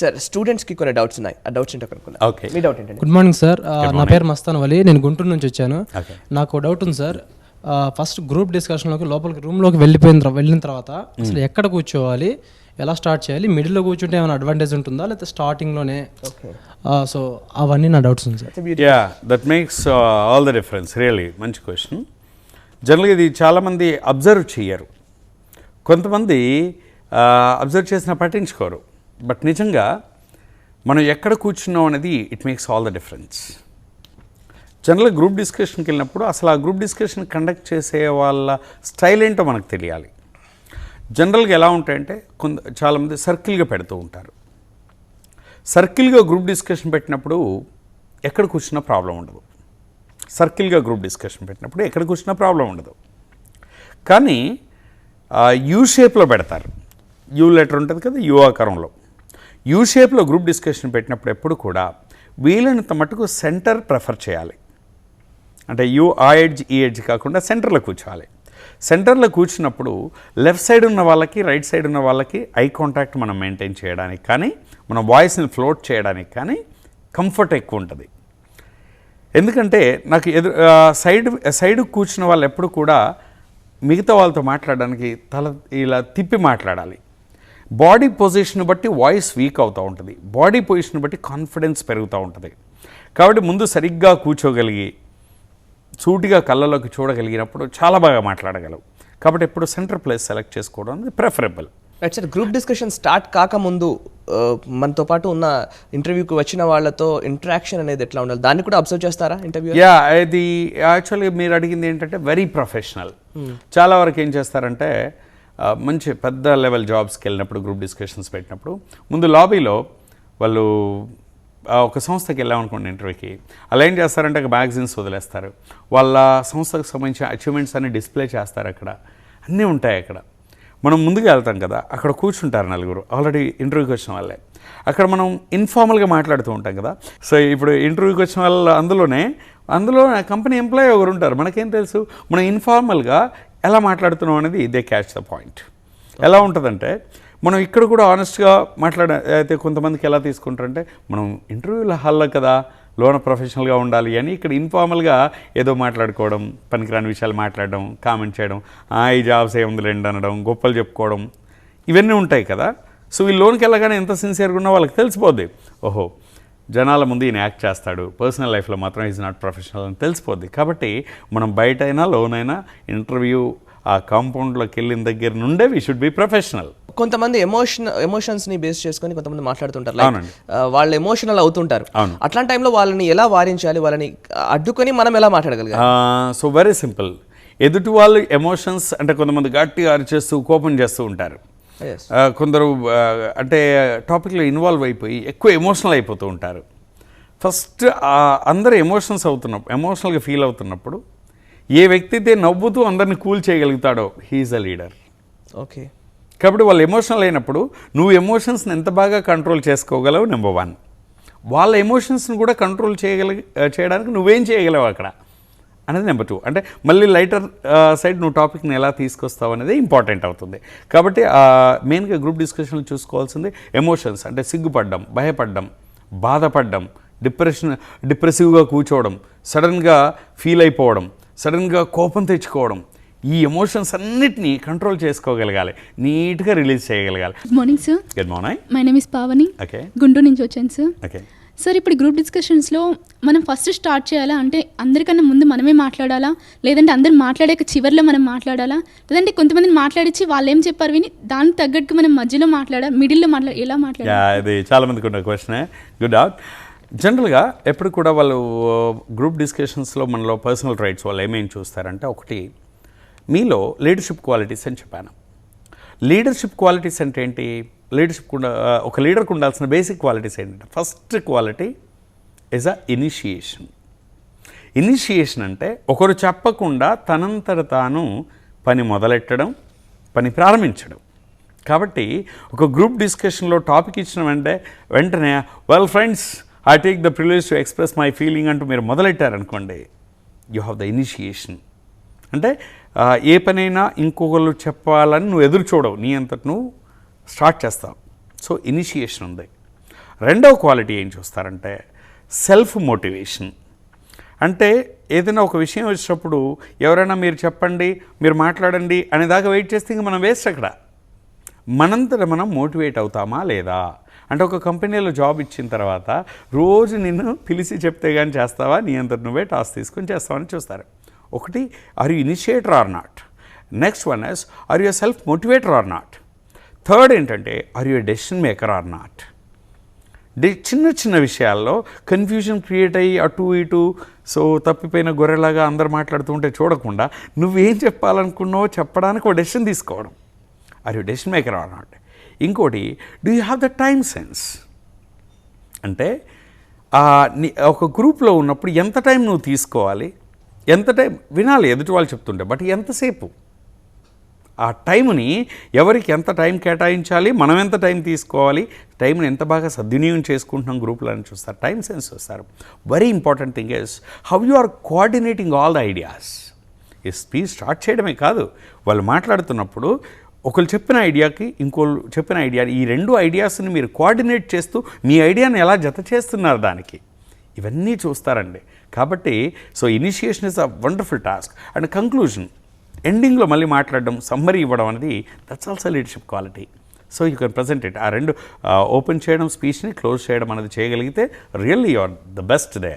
Sir స్టూడెంట్స్కి కొన్ని doubts ఉన్నాయి. ఆ డౌట్స్ ఏంటో కనుక్కున్నా ఓకే మీ డౌట్ ఏంటండి? గుడ్ మార్నింగ్ సార్ నా పేరు మస్తాన్ వలి. నేను గుంటూరు నుంచి వచ్చాను. నాకు ఒక డౌట్ ఉంది సార్ ఫస్ట్ గ్రూప్ డిస్కషన్లోకి లోపలికి రూమ్లోకి వెళ్ళిపోయిన వెళ్ళిన తర్వాత అసలు ఎక్కడ కూర్చోవాలి? ఎలా స్టార్ట్ చేయాలి? మిడిల్లో కూర్చుంటే ఏమైనా అడ్వాంటేజ్ ఉంటుందా? లేకపోతే స్టార్టింగ్లోనే ఓకే సో అవన్నీ నా డౌట్స్ ఉంది sir ya that makes all the difference really మంచి క్వశ్చన్ జనరల్గా ఇది చాలామంది అబ్జర్వ్ చేయరు కొంతమంది అబ్జర్వ్ చేసిన పట్టించుకోరు. బట్ నిజంగా మనం ఎక్కడ కూర్చున్నాం అనేది it makes all the difference general group డిస్కషన్కి వెళ్ళినప్పుడు అసలు ఆ గ్రూప్ డిస్కషన్ కండక్ట్ చేసే వాళ్ళ స్టైల్ ఏంటో మనకు తెలియాలి. జనరల్గా ఎలా ఉంటాయంటే కొంత చాలామంది సర్కిల్గా పెడుతూ ఉంటారు. సర్కిల్గా గ్రూప్ డిస్కషన్ పెట్టినప్పుడు ఎక్కడ కూర్చున్నా ప్రాబ్లం ఉండదు. సర్కిల్గా గ్రూప్ డిస్కషన్ పెట్టినప్పుడు ఎక్కడ కూర్చున్నా ప్రాబ్లం ఉండదు. కానీ యూ షేప్లో పెడతారు. యూ లెటర్ ఉంటుంది కదా యూ ఆకారంలో. యూ షేప్లో గ్రూప్ డిస్కషన్ పెట్టినప్పుడు ఎప్పుడు కూడా వీలైనంత మటుకు సెంటర్ ప్రిఫర్ చేయాలి. అంటే యూ ఆ ఎడ్జ్ ఈ ఎడ్జ్ కాకుండా సెంటర్లో కూర్చోవాలి. సెంటర్లో కూర్చున్నప్పుడు లెఫ్ట్ సైడ్ ఉన్న వాళ్ళకి రైట్ సైడ్ ఉన్న వాళ్ళకి ఐ కాంటాక్ట్ మనం మెయింటైన్ చేయడానికి కానీ మన వాయిస్ని ఫ్లోట్ చేయడానికి కానీ కంఫర్ట్ ఎక్కువ ఉంటుంది. ఎందుకంటే నాకు ఎదురు సైడ్ సైడ్ కూర్చున్న వాళ్ళు ఎప్పుడు కూడా మిగతా వాళ్ళతో మాట్లాడడానికి తల ఇలా తిప్పి మాట్లాడాలి. బాడీ పొజిషన్ బట్టి వాయిస్ వీక్ అవుతూ ఉంటుంది. బాడీ పొజిషన్ బట్టి కాన్ఫిడెన్స్ పెరుగుతూ ఉంటుంది. కాబట్టి ముందు సరిగ్గా కూర్చోగలిగి సూటిగా కళ్ళలోకి చూడగలిగినప్పుడు చాలా బాగా మాట్లాడగలవు. కాబట్టి ఎప్పుడు సెంటర్ ప్లేస్ సెలెక్ట్ చేసుకోవడం అనేది preferable. Right sir group discussion start కాకముందు మనతో పాటు ఉన్న ఇంటర్వ్యూకి వచ్చిన వాళ్ళతో ఇంటరాక్షన్ అనేది ఎట్లా ఉండాలి? దాన్ని కూడా అబ్జర్వ్ చేస్తారా ఇంటర్వ్యూ యా ఇది యాక్చువల్లీ మీరు అడిగింది ఏంటంటే వెరీ ప్రొఫెషనల్ చాలా వరకు ఏం చేస్తారంటే మంచి పెద్ద లెవెల్ జాబ్స్కి వెళ్ళినప్పుడు గ్రూప్ డిస్కషన్స్ పెట్టినప్పుడు ముందు లాబీలో వాళ్ళు ఒక సంస్థకి వెళ్ళామనుకోండి ఇంటర్వ్యూకి అలా ఏం చేస్తారంటే మ్యాగజైన్స్ వదిలేస్తారు. వాళ్ళ సంస్థకు సంబంధించిన అచీవ్మెంట్స్ అన్ని డిస్ప్లే చేస్తారు అక్కడ. అన్నీ ఉంటాయి అక్కడ. మనం ముందుకు వెళ్తాం కదా అక్కడ కూర్చుంటారు నలుగురు. ఆల్రెడీ ఇంటర్వ్యూకి వచ్చిన వాళ్ళే. అక్కడ మనం ఇన్ఫార్మల్గా మాట్లాడుతూ ఉంటాం కదా. సో ఇప్పుడు ఇంటర్వ్యూకి వచ్చిన వాళ్ళు అందులోనే అందులో కంపెనీ ఎంప్లాయీ ఒకరు ఉంటారు. మనకేం తెలుసు? మనం ఇన్ఫార్మల్గా ఎలా మాట్లాడుతున్నాం అనేది ఇదే క్యాచ్ ద పాయింట్. ఎలా ఉంటుందంటే మనం ఇక్కడ కూడా ఆనెస్ట్గా మాట్లాడ అయితే కొంతమందికి ఎలా తీసుకుంటారంటే మనం ఇంటర్వ్యూల హాల్లో కదా లోన ప్రొఫెషనల్గా ఉండాలి అని ఇక్కడ ఇన్ఫార్మల్గా ఏదో మాట్లాడుకోవడం పనికిరాని విషయాలు మాట్లాడడం కామెంట్ చేయడం ఈ జాబ్స్ ఏముంది రెండు అనడం గొప్పలు చెప్పుకోవడం ఇవన్నీ ఉంటాయి కదా. సో ఈ లోన్కి వెళ్ళగానే ఎంత సిన్సియర్గా ఉన్నా వాళ్ళకి తెలిసిపోద్ది. ఓహో జనాల ముందు ఈయన యాక్ట్ చేస్తాడు. పర్సనల్ లైఫ్లో మాత్రం ఈజ్ నాట్ ప్రొఫెషనల్ అని తెలిసిపోద్ది. కాబట్టి మనం బయట అయినా లోన్ అయినా ఇంటర్వ్యూ ఆ కాంపౌండ్లోకి వెళ్ళిన దగ్గర నుండే వీ షుడ్ బి ప్రొఫెషనల్ కొంతమంది ఎమోషన్ ఎమోషన్స్ని బేస్ చేసుకొని కొంతమంది మాట్లాడుతుంటారు. లైక్. వాళ్ళు ఎమోషనల్ అవుతుంటారు. అట్లాంటి టైంలో వాళ్ళని ఎలా వారించాలి? వాళ్ళని అడ్డుకొని మనం ఎలా మాట్లాడగలగాలి? సో వెరీ సింపుల్ ఎదుటి వాళ్ళు ఎమోషన్స్ అంటే కొంతమంది గట్టిగా అరిచేస్తూ కోపం చేస్తూ ఉంటారు. కొందరు అంటే టాపిక్లో ఇన్వాల్వ్ అయిపోయి ఎక్కువ ఎమోషనల్ అయిపోతూ ఉంటారు. ఫస్ట్ అందరు ఎమోషన్స్ అవుతున్నప్పుడు ఎమోషనల్గా ఫీల్ అవుతున్నప్పుడు ఏ వ్యక్తి అయితే నవ్వుతూ అందరిని cool చేయగలుగుతాడో he is a leader. Okay కాబట్టి వాళ్ళు ఎమోషనల్ అయినప్పుడు నువ్వు ఎమోషన్స్ని ఎంత బాగా కంట్రోల్ చేసుకోగలవు నెంబర్ వన్. వాళ్ళ ఎమోషన్స్ని కూడా కంట్రోల్ చేయగల చేయడానికి నువ్వేం చేయగలవు అక్కడ? అనేది నెంబర్ టూ. అంటే మళ్ళీ లైటర్ సైడ్ నువ్వు టాపిక్ని ఎలా తీసుకొస్తావు అనేది ఇంపార్టెంట్ అవుతుంది. కాబట్టి మెయిన్గా గ్రూప్ డిస్కషన్లు చూసుకోవాల్సింది ఎమోషన్స్ అంటే సిగ్గుపడ్డం భయపడ్డం బాధపడ్డం డిప్రెషన్ డిప్రెసివ్గా కూర్చోవడం సడన్గా ఫీల్ అయిపోవడం సడన్గా కోపం తెచ్చుకోవడం. ఈ ఎమోషన్స్ అన్నిటినీ కంట్రోల్ చేసుకోగలగాలి. నీట్గా రిలీజ్ చేయగలగాలి. Good morning sir good morning my name is Pavani okay Guntur నుంచి వచ్చాను సార్ ఓకే సార్ ఇప్పుడు గ్రూప్ డిస్కషన్స్లో మనం ఫస్ట్ స్టార్ట్ చేయాలా? అంటే అందరికన్నా ముందు మనమే మాట్లాడాలా? లేదంటే అందరు మాట్లాడాక చివరిలో మనం మాట్లాడాలా? లేదంటే కొంతమందిని మాట్లాడించి వాళ్ళు ఏం చెప్పారు విని దానికి తగ్గట్టుగా మనం మధ్యలో మాట్లాడాలి మిడిల్లో మాట్లాడ ఎలా మాట్లాడాలి? ఇది చాలా మందికి ఉన్న క్వశ్చన్ గుడ్ అవుట్ జనరల్గా ఎప్పుడు కూడా వాళ్ళు గ్రూప్ డిస్కషన్స్లో మనలో పర్సనల్ రైట్స్ వాళ్ళు ఏమేమి చూస్తారంటే ఒకటి మీలో లీడర్షిప్ క్వాలిటీస్ అని చెప్పాను. లీడర్షిప్ క్వాలిటీస్ అంటే ఏంటి? లీడర్షిప్ కూడా ఒక లీడర్కి ఉండాల్సిన బేసిక్ క్వాలిటీస్ ఏంటంటే first quality is a initiation initiation అంటే ఒకరు చెప్పకుండా తనంతట తాను పని మొదలెట్టడం పని ప్రారంభించడం. కాబట్టి ఒక గ్రూప్ డిస్కషన్లో టాపిక్ ఇచ్చిన వెంటనే వెంటనే well friends I take the privilege to express my feeling అంటూ మీరు మొదలెట్టారనుకోండి యూ హ్యావ్ ద ఇనిషియేషన్ అంటే ఏ పనైనా ఇంకొకరు చెప్పాలని నువ్వు ఎదురు చూడవు. నీ అంతటి నువ్వు స్టార్ట్ చేస్తావు. సో ఇనిషియేషన్ ఉంది. రెండవ క్వాలిటీ ఏం చూస్తారంటే సెల్ఫ్ మోటివేషన్. అంటే ఏదైనా ఒక విషయం వచ్చినప్పుడు ఎవరైనా మీరు చెప్పండి మీరు మాట్లాడండి అనేదాకా వెయిట్ చేస్తే ఇంక మనం వేస్ట్ అక్కడ. మనంతట మనం మోటివేట్ అవుతామా లేదా? అంటే ఒక కంపెనీలో జాబ్ ఇచ్చిన తర్వాత రోజు నిన్ను పిలిచి చెప్తే కానీ చేస్తావా? నీ అంతటి నువ్వే టాస్క్ తీసుకొని చేస్తావని చూస్తారు. ఒకటి are you initiator or not next one yes are you self motivator or not third ఏంటంటే are you decision maker or not D చిన్న చిన్న విషయాల్లో కన్ఫ్యూజన్ క్రియేట్ అయ్యి అటు ఇటు సో తప్పిపోయిన గొర్రెలాగా అందరు మాట్లాడుతుంటే చూడకుండా నువ్వేం చెప్పాలనుకున్నావో చెప్పడానికి ఒక డెసిషన్ తీసుకోవడం. Are you decision maker or not ఇంకోటి do you have the time sense అంటే ఒక గ్రూప్లో ఉన్నప్పుడు ఎంత టైం నువ్వు తీసుకోవాలి? ఎంత టైం వినాలి ఎదుటి వాళ్ళు చెప్తుంటే బట్ ఎంతసేపు? ఆ టైంని ఎవరికి ఎంత టైం కేటాయించాలి మనం ఎంత టైం తీసుకోవాలి టైంని ఎంత బాగా సద్వినియోగం చేసుకుంటున్నాం గ్రూప్లో అని చూస్తారు. టైం సెన్స్ చూస్తారు. Very important thing is how you are coordinating all the ideas ఈ స్పీచ్ స్టార్ట్ చేయడమే కాదు. వాళ్ళు మాట్లాడుతున్నప్పుడు ఒకరు చెప్పిన ఐడియాకి ఇంకోళ్ళు చెప్పిన ఐడియా ఈ రెండు ఐడియాస్ని మీరు కోఆర్డినేట్ చేస్తూ మీ ఐడియాని ఎలా జత చేస్తున్నారు దానికి? ఇవన్నీ చూస్తారండి. కాబట్టి so initiation is a wonderful task and conclusion ఎండింగ్లో మళ్ళీ మాట్లాడడం సమ్మరీ ఇవ్వడం అనేది that's also leadership quality so you can present it ఆ రెండు ఓపెన్ చేయడం స్పీచ్ని క్లోజ్ చేయడం అనేది చేయగలిగితే really you are the best they